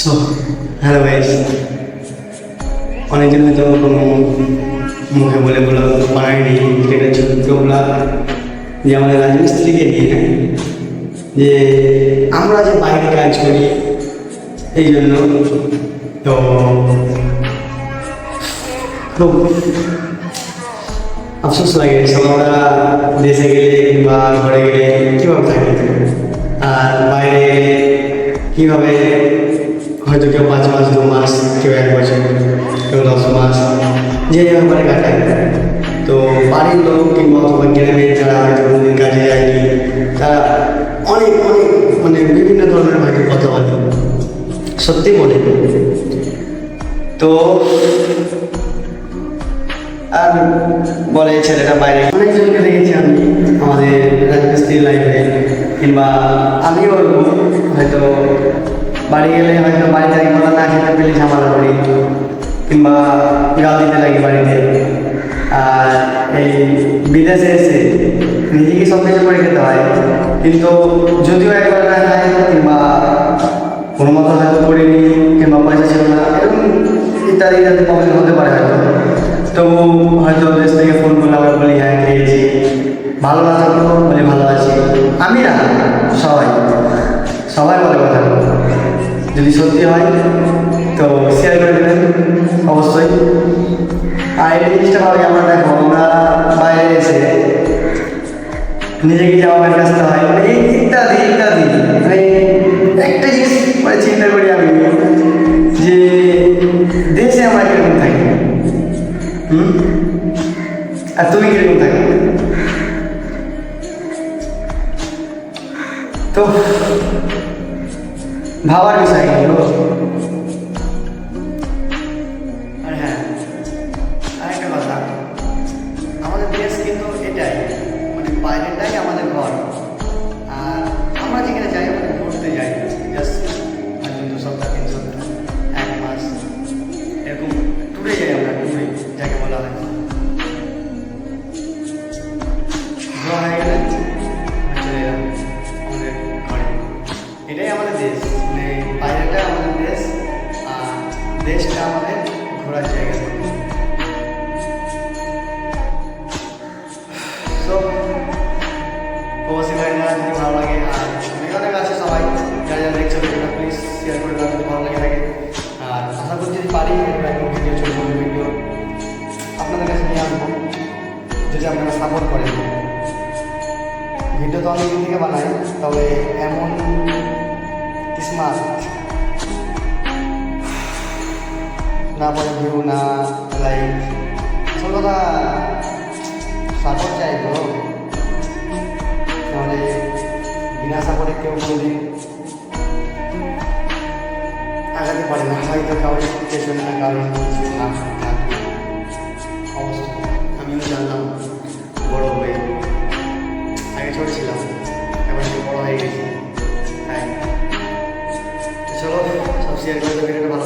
So hello guys অনেকদিন হয়তো কোনো মুখে বলে বলে পারায়নি সেটা ছোট্টগুলা যে আমাদের রাজমিস্ত্রিকে নিয়ে। হ্যাঁ যে আমরা যে বাইরে কাজ করি, এই জন্য তো খুব আফসোস লাগে আমরা দেশে গেলে কিংবা ঘরে গেলে কীভাবে থাকি? আর বাইরে কীভাবে হয়তো কেউ পাঁচ মাস, দু মাস, কেউ এক বছর, কেউ দশ মাস, যে ব্যাপারে কাটায়। তো বাড়ির লোক কিংবা অথবা গ্রামের যারা হয়তো কোনোদিন কাজে যায়নি, তারা অনেক অনেক মানে বিভিন্ন ধরনের হয়তো কথা বলে। সত্যি বলে। তো আর বলে ছেলেটা বাইরে। অনেকজনকে দেখেছি আমি আমাদের রাজমিস্ত্রি লাইফে কিংবা আমিও হয়তো বাড়ি গেলে হয়তো বাড়ি থেকে মজা না খেতে পেলে ঝামেলা করি। কিংবা গাল দিতে লাগে বাড়িতে। আর এই বিদেশে এসে নিজেকে সব কিছু করে খেতে হয়। কিন্তু যদিও একবার না যায় কিংবা কোনো মতো হয়তো করিনি, কিংবা পয়সা ছিল না, এরকম ইত্যাদি ইত্যাদি প্রবলেম হতে পারে হয়তো। যদি সত্যি হয়, তো শেয়ার করে দেবেন অবশ্যই। আর এই জিনিসটা ভাবি, আমরা দেখো, আমরা বাইরে এসে নিজেকে জামা প্যান্ট কাচতে হয় মানে ইত্যাদি ইত্যাদি। মানে একটা জিনিস মানে চিন্তা করি আমি, যে দেশে আমরা কীরকম থাকি? হুম? আর তুমি কীরকম থাকো? ভাবার বিষয় আর হ্যাঁ আরেকটা কথা। আমাদের দেশ কিন্তু এটাই মানে বাইরেটাই আমাদের ঘর। আর আমরা যেখানে যাই আমরা ঘুরতে যাই। জাস্ট দু সপ্তাহ, তিন সপ্তাহ, এক মাস, এরকম ট্যুরে যাই আমরা ট্যুরে যাকে বলা হয়। আমাদের ঘরে। এটাই আমাদের দেশ। দেশটা আমাদের ঘোরার জায়গা। তো ভালো লাগে, আর অনেক আছে সবাই, যারা যারা ভালো লাগে আর আশা করি যদি পারি ভিডিও ছোটো ভিডিও আপনাদের কাছে নিয়ে আসব, যদি আপনারা সাপোর্ট করেন। ভিডিও তো অনেক থেকে বানাই, তবে এমন স্মার্ট না পরে ভিউ না লাইক আসল কথা সাপোর্ট চাই তো। নাহলে বিনা সাপোর্টে কেউ কোনোদিন আগাতে পারে না। হয়তো কারোর পেছনে না, কারোর কিছু অবশ্যই, আমিও জানলাম বড় হয়ে আগে ছোট ছিলাম একটু বড় হয়ে গেছি। হ্যাঁ চলো, সব শেয়ার করে